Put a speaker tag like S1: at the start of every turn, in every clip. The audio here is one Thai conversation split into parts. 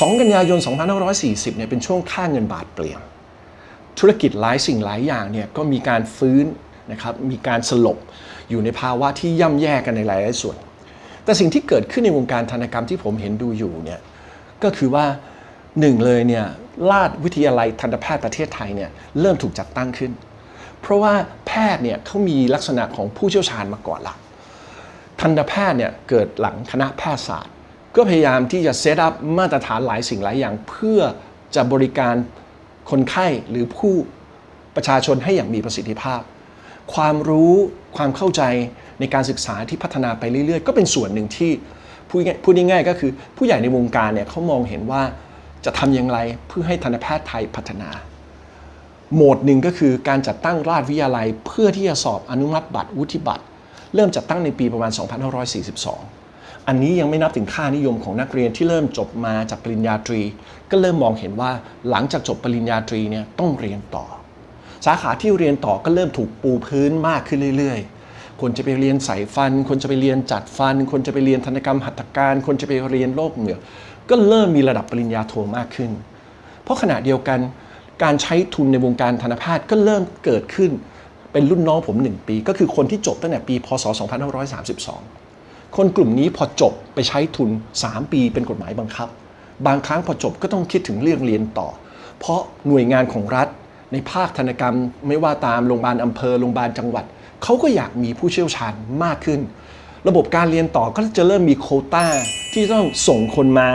S1: 2 กันยายน 2540 เนี่ยเป็นช่วงค่าเงินบาทเปลี่ยน ธุรกิจหลายสิ่งหลายอย่างเนี่ยก็มีการฟื้นนะครับ มีการสลบอยู่ในภาวะที่ย่ำแย่กันในหลายส่วน แต่สิ่งที่เกิดขึ้นในวงการธนกรรมที่ผมเห็นดูอยู่เนี่ยก็คือว่าหนึ่งเลยเนี่ยราชวิทยาลัยทันตแพทย์ประเทศไทยเนี่ยเริ่มถูกจัดตั้งขึ้น เพราะว่าแพทย์เนี่ยเขามีลักษณะของผู้เชี่ยวชาญมาก่อนละทันตแพทย์เนี่ยเกิดหลังคณะแพทยศาสตร์ ก็พยายามที่จะเซตอัพมาตรฐานหลายสิ่งหลายอย่าง เพื่อจะบริการคนไข้หรือผู้ประชาชนให้อย่างมีประสิทธิภาพ ความรู้ความเข้าใจในการศึกษาที่พัฒนาไปเรื่อย ๆ ก็เป็นส่วนหนึ่งที่พูดง่ายๆก็คือผู้ใหญ่ในวงการเนี่ยเขามองเห็นว่าจะทำอย่างไรเพื่อให้ทันตแพทย์ไทยพัฒนา โหมดหนึ่งก็คือการจัดตั้งราชวิทยาลัย เพื่อที่จะสอบอนุมัติบัตรวุฒิบัตร เริ่มจัดตั้งในปีประมาณ 2542 อันนี้ยังไม่นับถึงค่านิยมของนักเรียนที่เริ่มจบมาจากปริญญาตรี ก็เริ่มมองเห็นว่าหลังจากจบปริญญาตรีเนี่ยต้องเรียนต่อ สาขาที่เรียนต่อก็เริ่มถูกปูพื้นมากขึ้นเรื่อยๆ คนจะไปเรียนใส่ฟัน คนจะไปเรียนจัดฟัน คนจะไปเรียนธนกรรมหัตถการ คนจะไปเรียนโรคเหงือกก็เริ่มมีระดับปริญญาโทมากขึ้น เพราะขณะเดียวกันการใช้ทุนในวงการทันแพทย์ก็เริ่มเกิดขึ้นเป็นรุ่นน้องผม 1 ปี ก็คือคนที่จบตั้งแต่ปี พศ 2532 คนกลุ่มนี้พอจบไปใช้ทุน 3 ปีเป็นกฎหมายบังคับ บางครั้งพอจบก็ต้องคิดถึงเรื่องเรียนต่อ เพราะหน่วยงานของรัฐ ในภาคธนกรรม ไม่ว่าตามโรงพยาบาลอำเภอโรงพยาบาลจังหวัดเขาก็อยากมีผู้เชี่ยวชาญมากขึ้น ระบบการเรียนต่อก็จะเริ่มมีโคต้าที่ต้องส่งคนมา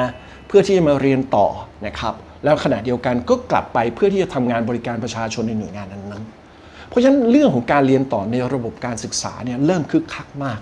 S1: เพื่อที่จะมาเรียนต่อนะครับแล้วขณะเดียวกันก็กลับไปเพื่อที่จะทำงานบริการประชาชนในหน่วยงานนั้นๆ เพราะฉะนั้นเรื่องของการเรียนต่อในระบบการศึกษาเนี่ยเริ่มคึกคักมาก